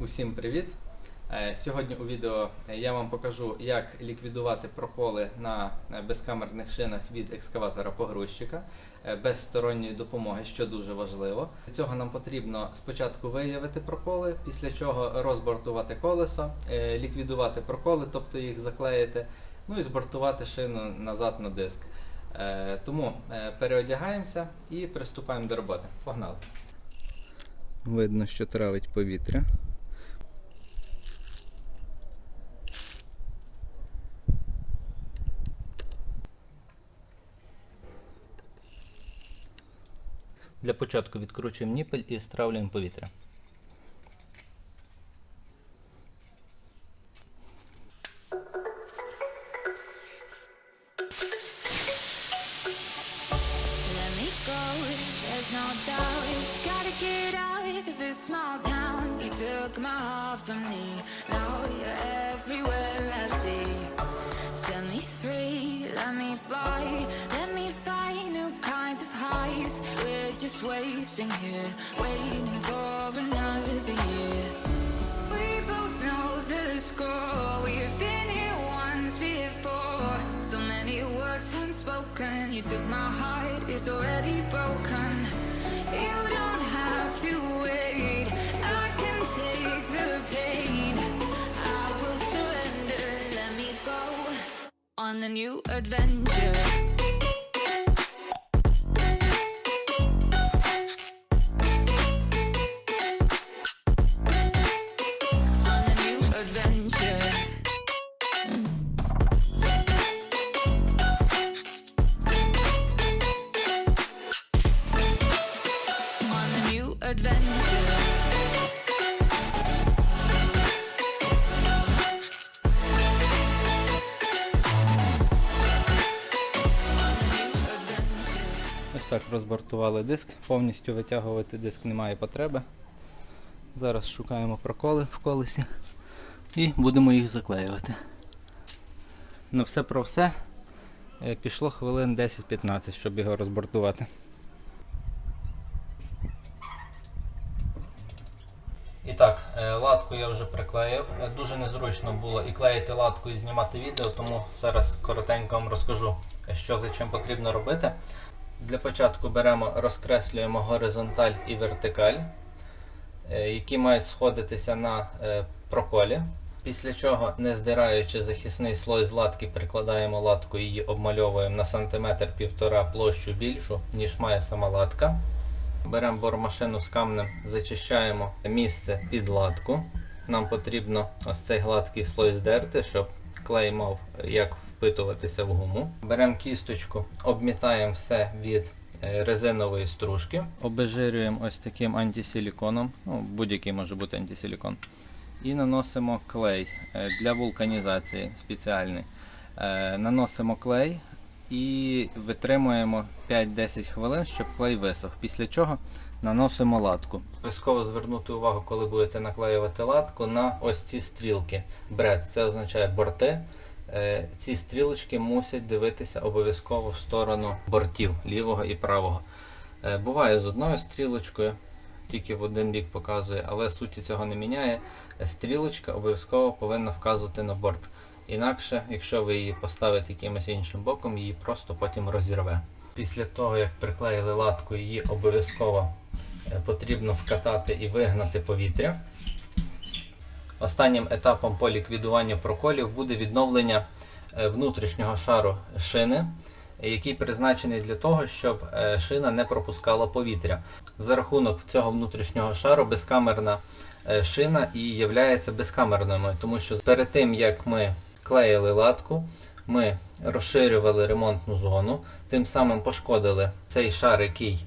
Усім привіт! Е, Сьогодні у відео я вам покажу, як ліквідувати проколи на е, безкамерних шинах від екскаватора погрузчика е, без сторонньої допомоги, що дуже важливо. Для цього нам потрібно спочатку виявити проколи, після чого розбортувати колесо, е, ліквідувати проколи, тобто їх заклеїти, ну і збортувати шину назад на диск. Е, Тому е, переодягаємося і приступаємо до роботи. Погнали! Видно, що травить повітря. Для початку відкручуємо ніпель і стравлюємо повітря. Small town. You took my heart from me. Wasting here, waiting for another year. We both know the score. We've been here once before. So many words unspoken. You took my heart, it's already broken. You don't have to wait. I can take the pain. I will surrender. Let me go on a new adventure. Так розбортували диск, повністю витягувати диск немає потреби. Зараз шукаємо проколи в колесі і будемо їх заклеювати. На все про все е, пішло хвилин 10-15, щоб його розбортувати. І так, е, латку я вже приклеїв. Е, Дуже незручно було і клеїти латку, і знімати відео, тому зараз коротенько вам розкажу, що за чим потрібно робити. Для початку беремо, розкреслюємо горизонталь і вертикаль, е, які мають сходитися на е, проколі. Після чого, не здираючи захисний слой з латки, прикладаємо латку і її обмальовуємо на сантиметр півтора площу більшу, ніж має сама латка. Беремо бормашину з камнем, зачищаємо місце під латку. Нам потрібно ось цей гладкий слой здерти, щоб клей мав як впитуватися в гуму. Беремо кісточку, обмітаємо все від е, резинової стружки. Обезжирюємо ось таким антисиліконом, ну, будь-який може бути антисилікон. І наносимо клей е, для вулканізації спеціальний. Е, Наносимо клей і витримуємо 5-10 хвилин, щоб клей висох. Після чого наносимо латку. Обов'язково звернути увагу, коли будете наклеювати латку на ось ці стрілки. Бред, це означає борти. Е, Ці стрілочки мусять дивитися обов'язково в сторону бортів лівого і правого. Е, Буває з одною стрілочкою, тільки в один бік показує, але суті цього не міняє. Стрілочка обов'язково повинна вказувати на борт. Інакше, якщо ви її поставите якимось іншим боком, її просто потім розірве. Після того, як приклеїли латку, її обов'язково е, потрібно вкатати і вигнати повітря. Останнім етапом по ліквідуванню проколів буде відновлення е, внутрішнього шару шини, який призначений для того, щоб е, шина не пропускала повітря. За рахунок цього внутрішнього шару безкамерна е, шина і є безкамерною, тому що перед тим як ми клеїли латку, ми розширювали ремонтну зону, тим самим пошкодили цей шар, який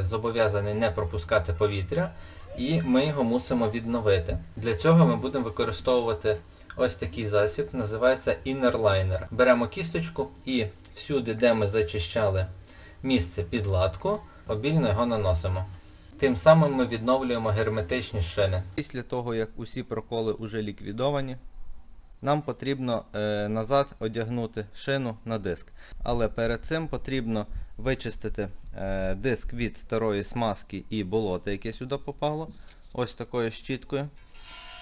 зобов'язаний не пропускати повітря, і ми його мусимо відновити. Для цього ми будемо використовувати ось такий засіб, називається іннерлайнер. Беремо кісточку і всюди, де ми зачищали місце під латку, обільно його наносимо. Тим самим ми відновлюємо герметичні шини. Після того, як усі проколи вже ліквідовані, нам потрібно е, назад одягнути шину на диск. Але перед цим потрібно вичистити е, диск від старої смазки і болота, яке сюди попало. Ось такою щіткою.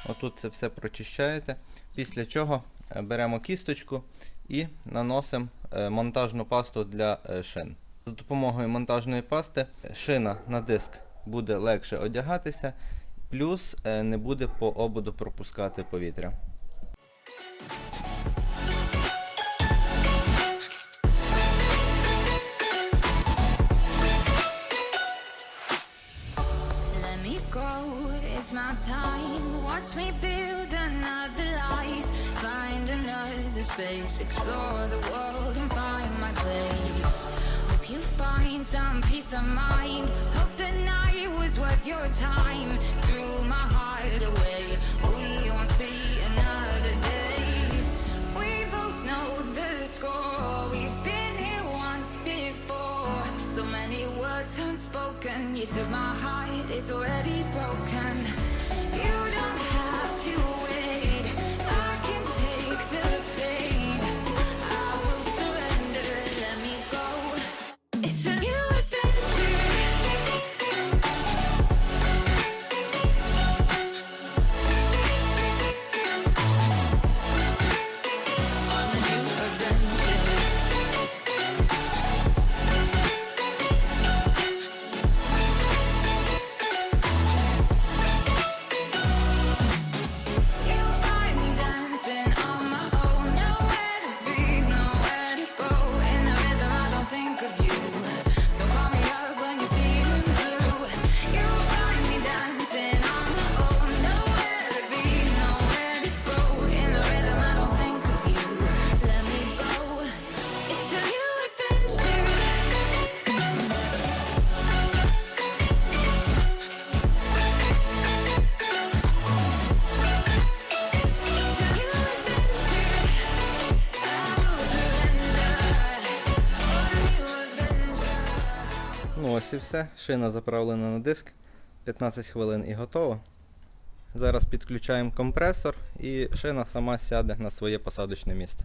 Отут це все прочищаєте. Після чого е, беремо кісточку і наносимо е, монтажну пасту для е, шин. За допомогою монтажної пасти шина на диск буде легше одягатися, плюс не буде по ободу пропускати повітря. My time. Watch me build another life. Find another space, explore the world and find my place. Hope you find some peace of mind. Hope the night was worth your time. Threw my heart away. Все. Шина заправлена на диск. 15 хвилин і готово. Зараз підключаємо компресор і шина сама сяде на своє посадочне місце.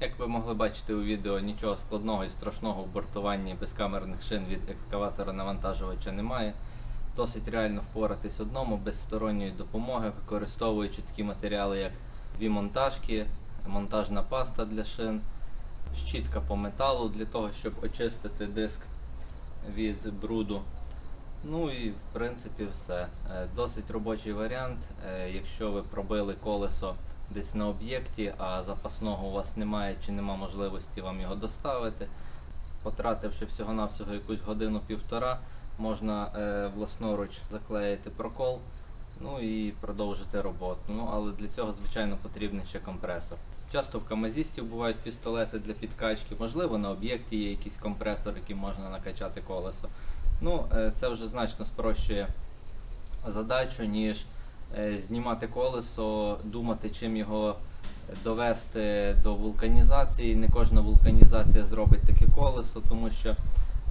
Як ви могли бачити у відео, нічого складного і страшного в бортуванні безкамерних шин від екскаватора навантажувача немає. Досить реально впоратись одному без сторонньої допомоги, використовуючи такі матеріали, як дві монтажки, монтажна паста для шин, щітка по металу для того, щоб очистити диск від бруду. Ну і в принципі все. Е, Досить робочий варіант. Е, Якщо ви пробили колесо десь на об'єкті, а запасного у вас немає чи нема можливості вам його доставити, потративши всього-навсього якусь годину-півтора, можна е, власноруч заклеїти прокол, ну і продовжити роботу. Ну, але для цього, звичайно, потрібен ще компресор. Часто в камазістів бувають пістолети для підкачки, можливо, на об'єкті є якийсь компресор, яким можна накачати колесо. Ну, е, це вже значно спрощує задачу, ніж е, знімати колесо, думати, чим його довести до вулканізації. Не кожна вулканізація зробить таке колесо, тому що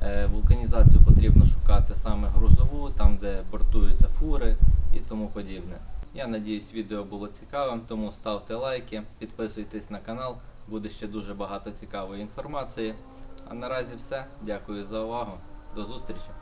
е, вулканізацію потрібно шукати саме грузову, там де бортуються фури і тому подібне. Я надіюсь, відео було цікавим, тому ставте лайки, підписуйтесь на канал, буде ще дуже багато цікавої інформації. А наразі все. Дякую за увагу. До зустрічі!